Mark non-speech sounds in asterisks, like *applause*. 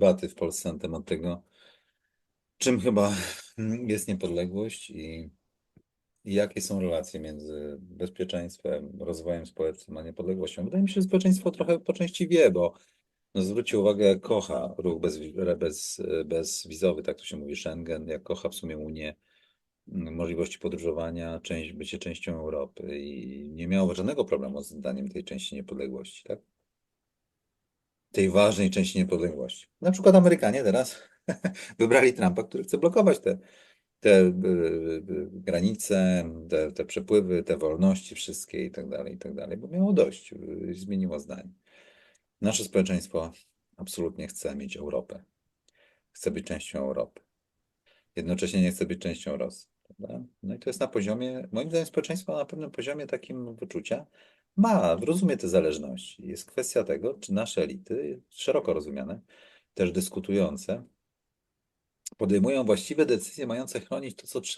debaty w Polsce na temat tego, czym chyba jest niepodległość i, i jakie są relacje między bezpieczeństwem, rozwojem społecznym a niepodległością. Wydaje mi się, że społeczeństwo trochę po części wie, bo no zwróćcie uwagę, jak kocha ruch bez, bez, bezwizowy, tak to się mówi, Schengen, jak kocha w sumie Unię, m, możliwości podróżowania, część, bycie częścią Europy i nie miało żadnego problemu z daniem tej części niepodległości, tak? Tej ważnej części niepodległości. Na przykład Amerykanie teraz *laughs* wybrali Trumpa, który chce blokować te, te y, y, granice, te, te przepływy, te wolności wszystkie i tak dalej, i tak dalej, bo miało dość, y, zmieniło zdanie. Nasze społeczeństwo absolutnie chce mieć Europę. Chce być częścią Europy. Jednocześnie nie chce być częścią Rosji. Prawda? No i to jest na poziomie, moim zdaniem społeczeństwo na pewnym poziomie takim wyczucia ma, rozumie te zależności. Jest kwestia tego, czy nasze elity, szeroko rozumiane, też dyskutujące, podejmują właściwe decyzje mające chronić to, co trzeba.